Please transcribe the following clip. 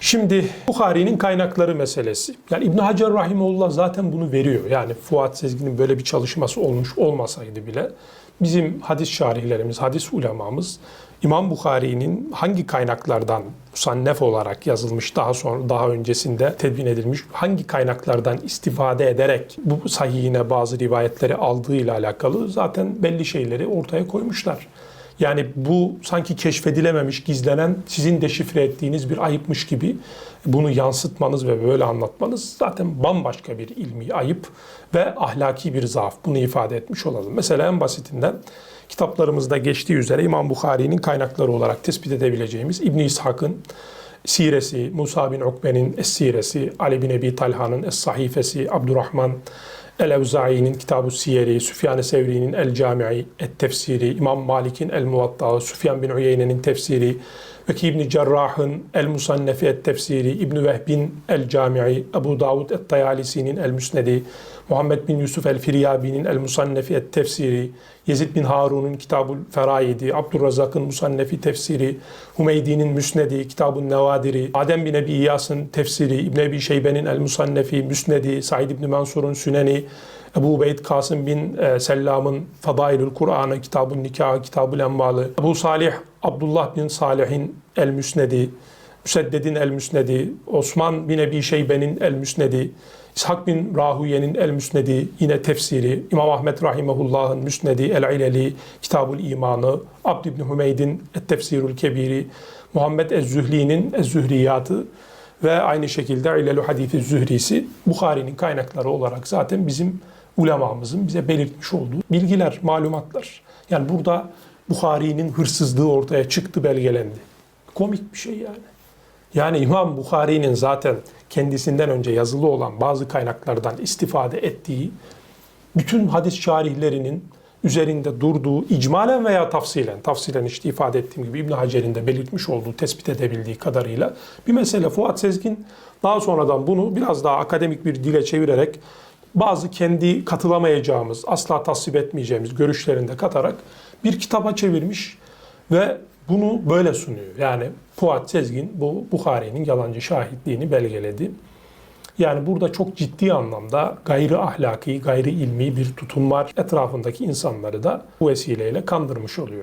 Şimdi Bukhari'nin kaynakları meselesi. Yani İbn Hacer Rahimullah zaten bunu veriyor. Yani Fuat Sezgin'in böyle bir çalışması olmuş olmasaydı bile bizim hadis şarihlerimiz, hadis ulemamız İmam Bukhari'nin hangi kaynaklardan musannef olarak yazılmış daha sonra daha öncesinde tedvin edilmiş hangi kaynaklardan istifade ederek bu sahihine bazı rivayetleri aldığıyla alakalı zaten belli şeyleri ortaya koymuşlar. Yani bu sanki keşfedilememiş, gizlenen, sizin deşifre ettiğiniz bir ayıpmış gibi bunu yansıtmanız ve böyle anlatmanız zaten bambaşka bir ilmi ayıp ve ahlaki bir zaaf. Bunu ifade etmiş olalım. Mesela en basitinden kitaplarımızda geçtiği üzere İmam Bukhari'nin kaynakları olarak tespit edebileceğimiz İbn İshak'ın Siresi, Musa bin Ukbe'nin Es-Siresi, Ali bin Ebi Talha'nın Es-Sahifesi, Abdurrahman El-Evzai'nin Kitab-ı Siyeri, Süfyan-ı Sevri'nin El-Cami'i, Et-Tefsiri, İmam Malik'in El-Muvatta, Süfyan bin Uyeyne'nin Tefsiri, Veki İbni Cerrah'ın El-Musannefi Et-Tefsiri, İbni Vehbin El-Cami'i, Ebu Davud Et-Tayalisi'nin El-Müsnedi, Muhammed bin Yusuf El-Firyabi'nin El-Musannefi Et-Tefsiri, Yezid bin Harun'un Kitabul Feraidi, Abdurrazak'ın Musannefi Tefsiri, Humeydi'nin Müsnedi, Kitabun Nevadiri, Adem bin Ebi İyas'ın Tefsiri, İbn Ebi Şeybe'nin El-Musannefi, Müsnedi, Said bin Mansur'un Süneni, Ebu Ubeyd Kasım bin e, Sellam'ın Fadailül Kur'an'ı, Kitabun Nikahı, Kitabul Envalı, Ebu Salih Abdullah bin Salih'in El-Müsnedi, Müsedded'in El-Müsnedi, Osman bin Ebi Şeybe'nin El-Müsnedi, İshak bin Rahuye'nin El-Müsnedi, yine tefsiri, İmam Ahmet Rahimehullah'ın Müsnedi, El-İleli, Kitabul İmanı, Abd ibn Hümeyd'in Et-Tefsirul Kebiri, Muhammed Ez-Zühli'nin Ez-Zühriyatı ve aynı şekilde İlelü Hadifi Zührisi Bukhari'nin kaynakları olarak zaten bizim ulemamızın bize belirtmiş olduğu bilgiler, malumatlar. Yani burada Bukhari'nin hırsızlığı ortaya çıktı, belgelendi. Komik bir şey yani. Yani İmam Bukhari'nin zaten kendisinden önce yazılı olan bazı kaynaklardan istifade ettiği bütün hadis şarihlerinin üzerinde durduğu icmalen veya tafsilen, tafsilen işte ifade ettiğim gibi İbn Hacer'in de belirtmiş olduğu, tespit edebildiği kadarıyla bir mesele. Fuat Sezgin daha sonradan bunu biraz daha akademik bir dile çevirerek bazı kendi katılamayacağımız, asla tasvip etmeyeceğimiz görüşlerinde katarak bir kitaba çevirmiş ve bunu böyle sunuyor. Yani Fuat Sezgin bu Bukhari'nin yalancı şahitliğini belgeledi. Yani burada çok ciddi anlamda gayri ahlaki, gayri ilmi bir tutum var. Etrafındaki insanları da bu vesileyle kandırmış oluyor.